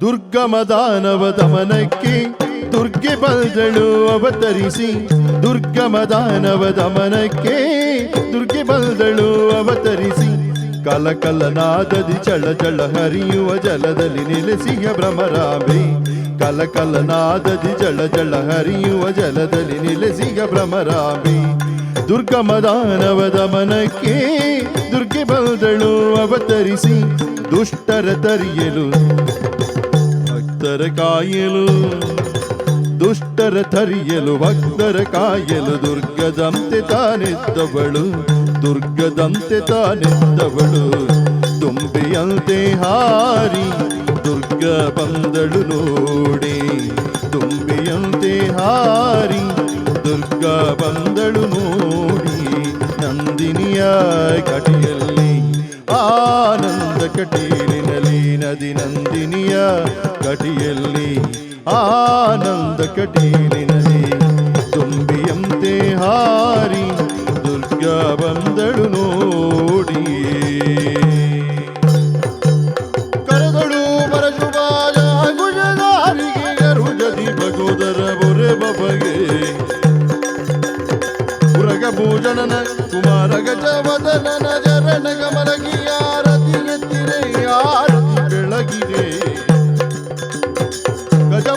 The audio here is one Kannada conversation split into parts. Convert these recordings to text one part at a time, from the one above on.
ದುರ್ಗಮ ದಾನವ ದಮನಕ್ಕೆ ದುರ್ಗೆ ಬಲ್ದಳು ಅವತರಿಸಿ. ದುರ್ಗಮ ದಾನವ ದಮನಕ್ಕೆ ದುರ್ಗೆ ಬಲ್ದಳು ಅವತರಿಸಿ. ಕಲಕಲನಾದದಿ ಚಳ ಚಳ ಹರಿಯುವ ಜಲದಲ್ಲಿ ನೆಲೆಸಿಯ ಭ್ರಮರಾಂಬೆ ಕಲಕಲನಾದದಿ ಚಳ ಚಳ ಹರಿಯುವ ಜಲದಲ್ಲಿ ನೆಲೆಸಿಯ ದುರ್ಗಮ ದಾನವ ದಮನಕ್ಕೆ ದುರ್ಗೆ ಬಲ್ದಳು ಅವತರಿಸಿ. ದುಷ್ಟರ ತರಿಯಲು ಭಕ್ತರ ಕಾಯಲು ದುಷ್ಟರ ತರಿಯಲು, ಭಕ್ತರ ಕಾಯಲು, ದುರ್ಗದಂತೆ ತಾನಿದ್ದವಳು ದುರ್ಗದಂತೆ ತಾನಿದ್ದವಳು. ತುಂಬಿಯಂತೆ ಹಾರಿ ದುರ್ಗ ಬಂದಳು ನೋಡಿ, ತುಂಬಿಯಂತೆ ಹಾರಿ ದುರ್ಗ ಬಂದಳು ನೋಡಿ, ನಂದಿನಿಯ ಕಟಿಯಲ್ಲಿ ಆನಂದ ಕಟೀಲಿನಲ್ಲಿ ನದಿ ನಂದಿನಿಯ ಕಟಿಯಲ್ಲಿ, ಆನಂದ ಕಟೀಲಿನಲ್ಲಿ ತುಂಬಿಯಂತೆ ಹಾರಿ ದುರ್ಗ ಬಂದಳು ನೋಡಿ ಕರೆದಳು ಮರಜುಬಾಯ ಗುಜದಾರಿಗೆ ಅರುಜದಿ ಭಗೋದರ ಬೊರೆ ಬಬಗೆ. ಪುರಗ ಭೋಜನನ ಕುಮಾರ ಗಜವದನ ಜರಣ ಗಮಲಗಿಯಾರತಿ ಎತ್ತಿರೆ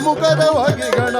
ಮುಖದ ಹೊಗಿಗಣ